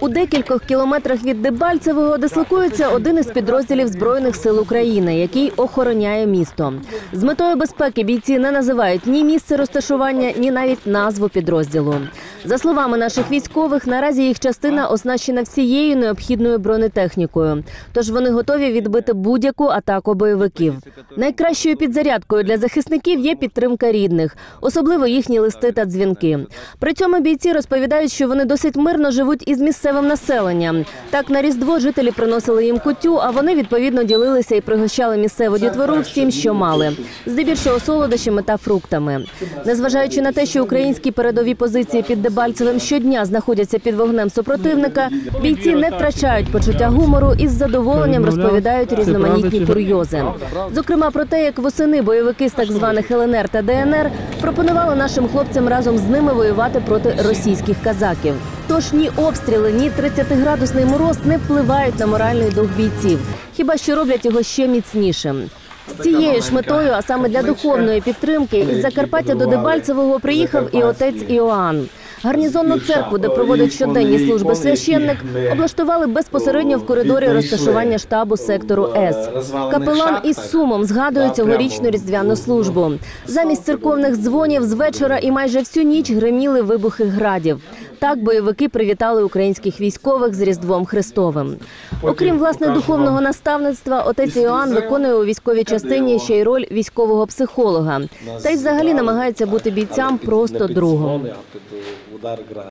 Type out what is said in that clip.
У декількох кілометрах від Дебальцевого дислокується один із підрозділів збройних сил України, який охороняє місто. З метою безпеки бійці не називають ні місце розташування, ні навіть назву підрозділу. За словами наших військових, наразі їх частина оснащена всією необхідною бронетехнікою. Тож вони готові відбити будь-яку атаку бойовиків. Найкращою підзарядкою для захисників є підтримка рідних, особливо їхні листи та дзвінки. При цьому бійці розповідають, що вони досить мирно живуть із місцевим населенням. Так на різдво жителі приносили їм кутю, а вони відповідно ділилися і пригощали місцеву дітвору всім, що мали, здебільшого солодощами та фруктами. Незважаючи на те, що українські передові позиції під Дебальцевим щодня знаходяться під вогнем супротивника, бійці не втрачають почуття гумору і з задоволенням розповідають різноманітні курйози. Зокрема, про те, як восени бойовики з так званих ЛНР та ДНР пропонували нашим хлопцям разом з ними воювати проти російських казаків. Тож ні обстріли, ні 30-градусний мороз не впливають на моральний дух бійців, хіба що роблять його ще міцнішим. З цією ж метою, а саме для духовної підтримки, із Закарпаття до Дебальцевого приїхав і отець Іоанн. Гарнізонну церкву, де проводить щоденні служби священник, облаштували безпосередньо в коридорі розташування штабу сектору С. Капелан із сумом згадує цьогорічну різдвяну службу. Замість церковних дзвонів з вечора і майже всю ніч гриміли вибухи градів. Так бойовики привітали українських військових з Різдвом Христовим. Окрім власне духовного наставництва, отець Іоанн виконує у військовій частині ще й роль військового психолога. Та й взагалі намагається бути бійцям просто другом.